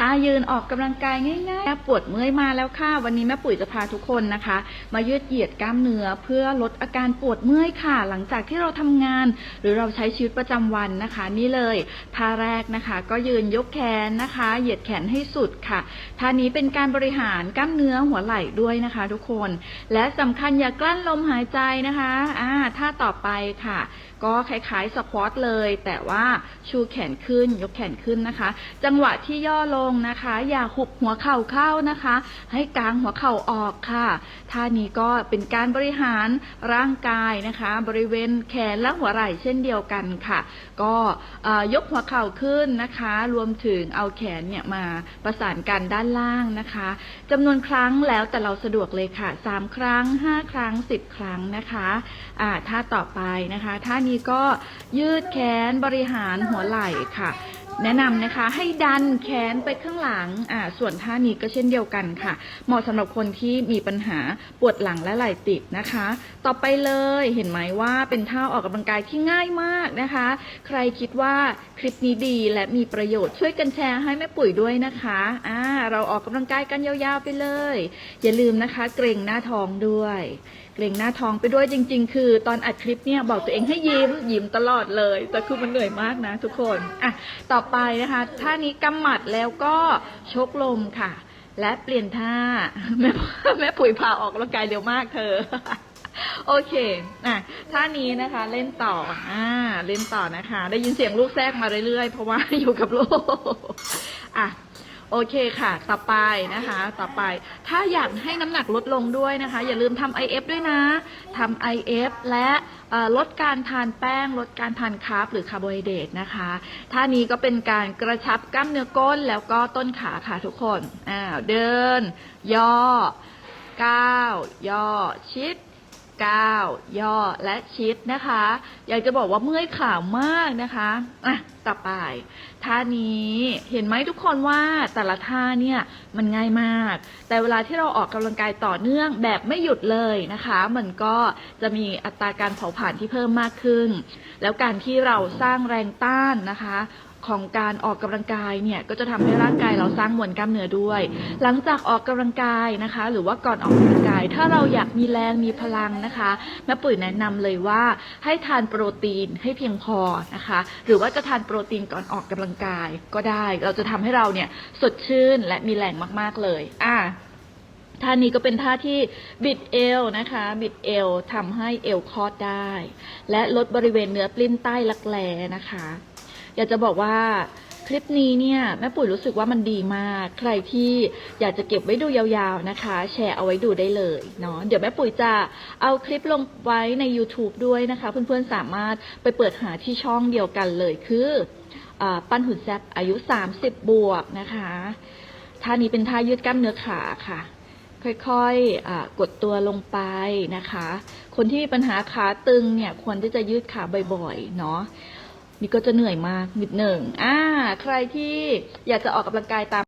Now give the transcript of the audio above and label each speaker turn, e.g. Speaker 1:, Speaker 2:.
Speaker 1: ท่ายืนออกกำลังกายง่ายๆปวดเมื่อยมาแล้วค่ะ วันนี้แม่ปุ๋ยจะพาทุกคนนะคะ มายืดเหยียดกล้ามเนื้อเพื่อลดอาการปวดเมื่อยค่ะ หลังจากที่เราทำงาน หรือเราใช้ชีวิตประจำวันนะคะ นี่เลยท่าแรกนะคะ ก็ยืนยกแขนนะคะ เหยียดแขนให้สุดค่ะท่านี้เป็นการบริหารกล้ามเนื้อหัวไหล่ด้วยนะคะ ทุกคน และสำคัญอย่ากลั้นลมหายใจนะคะอ่าท่าต่อไปค่ะ ก็คล้ายๆสควอตเลย แต่ว่าชูแขนขึ้นยกแขนขึ้นนะคะ จังหวะที่ย่อลงนะคะ อย่าหุบหัวเข่าเข้านะคะ ให้กางหัวเข่าออกค่ะท่านี้ก็เป็นการบริหารร่างกายนะคะ บริเวณแขนและหัวไหล่เช่นเดียวกันค่ะ ก็ยกหัวเข่าขึ้นนะคะ รวมถึงเอาแขนเนี่ยมาประสานกันด้านล่างนะคะจำนวนครั้งแล้วแต่เราสะดวกเลยค่ะสามครั้งห้าครั้งสิบครั้งนะคะท่าต่อไปนะคะ ท่านี้ก็ยืดแขนบริหารหัวไหล่ค่ะ แนะนำนะคะให้ดันแขนไปข้างหลังอ่าส่วนท่านี้ก็เช่นเดียวกันค่ะ เหมาะสำหรับคนที่มีปัญหาปวดหลังและไหล่ติดนะคะ ต่อไปเลยเห็นไหมว่าเป็นท่าออกกำลังกายที่ง่ายมากนะคะ ใครคิดว่า คลิปนี้ดีและมีประโยชน์ช่วยกันแชร์ให้แม่ปุ๋ยด้วยนะคะอ่าเราออกกำลังกายกันยาวๆไปเลย อย่าลืมนะคะ เกรงหน้าท้องด้วย เกรงหน้าท้องไปด้วยจริง ๆ คือ ตอนอัดคลิปเนี่ยบอกตัวเองให้ยิ้มยิ้มตลอดเลย แต่คือมันเหนื่อยมากนะ ทุกคนอะต่อไปนะคะท่านี้กำหมัดแล้วก็ชกลมค่ะ และเปลี่ยนท่าแม่แม่ปุ๋ยพาออกกำลังกายเร็วมากเธอ โอเคอะท่านี้นะคะเล่นต่อ อ่า เล่นต่อนะคะ ได้ยินเสียงลูกแทรกมาเรื่อยๆ เพราะว่าอยู่กับลูก อะ โอเคค่ะ ต่อไปนะคะ ต่อไป ถ้าอยากให้น้ำหนักลดลงด้วยนะคะ อย่าลืมทำ IF ด้วยนะทำ IF และเอ่อลดการทานแป้ง ลดการทานคาร์บหรือคาร์โบไฮเดรตนะคะท่านี้ก็เป็นการกระชับกล้ามเนื้อก้นแล้วก็ต้นขาค่ะทุกคนอ้าวเดิน ย่อก้าวย่อชิด ก้าวย่อและชิดนะคะ อยากจะบอกว่าเมื่อยขามากนะคะอะต่อไปท่านี้เห็นไหมทุกคนว่าแต่ละท่าเนี่ยมันง่ายมาก แต่เวลาที่เราออกกำลังกายต่อเนื่องแบบไม่หยุดเลยนะคะ มันก็จะมีอัตราการเผาผลาญที่เพิ่มมากขึ้น แล้วการที่เราสร้างแรงต้านนะคะ ของการออกกำลังกายเนี่ยก็จะทำให้ร่างกายเราสร้างมวลกล้ามเนื้อด้วย หลังจากออกกำลังกายนะคะ หรือว่าก่อนออกกำลังกาย ถ้าเราอยากมีแรงมีพลังนะคะแม่ปุ๋ยแนะนำเลยว่าให้ทานโปรตีนให้เพียงพอนะคะ หรือว่าจะทานโปรตีนก่อนออกกำลังกายก็ได้ เราจะทำให้เราเนี่ยสดชื่นและมีแรงมากๆเลยอะท่านี้ก็เป็นท่าที่บิดเอวนะคะ บิดเอวทำให้เอวคลอดได้ และลดบริเวณเนื้อปลิ้นใต้รักแร้นะคะ อยากจะบอกว่าคลิปนี้เนี่ยแม่ปุ๋ยรู้สึกว่ามันดีมาก ใครที่อยากจะเก็บไว้ดูยาวๆนะคะ แชร์เอาไว้ดูได้เลยเนาะเดี๋ยวแม่ปุ๋ยจะเอาคลิปลงไว้ใน YouTube ด้วยนะคะ เพื่อนๆสามารถไปเปิดหาที่ช่องเดียวกันเลยคืออปั้นหุ่นแซบอายุ 30 บวกนะคะท่านี้เป็นท่ายืดกล้ามเนื้อขาค่ะ ค่อยๆกดตัวลงไปนะคะ คนที่มีปัญหาขาตึงเนี่ยควรที่จะยืดขาบ่อยๆเนาะ นี่ก็จะเหนื่อยมากนิดหนึ่งอ่า ใครที่อยากจะออกกำลังกายตาม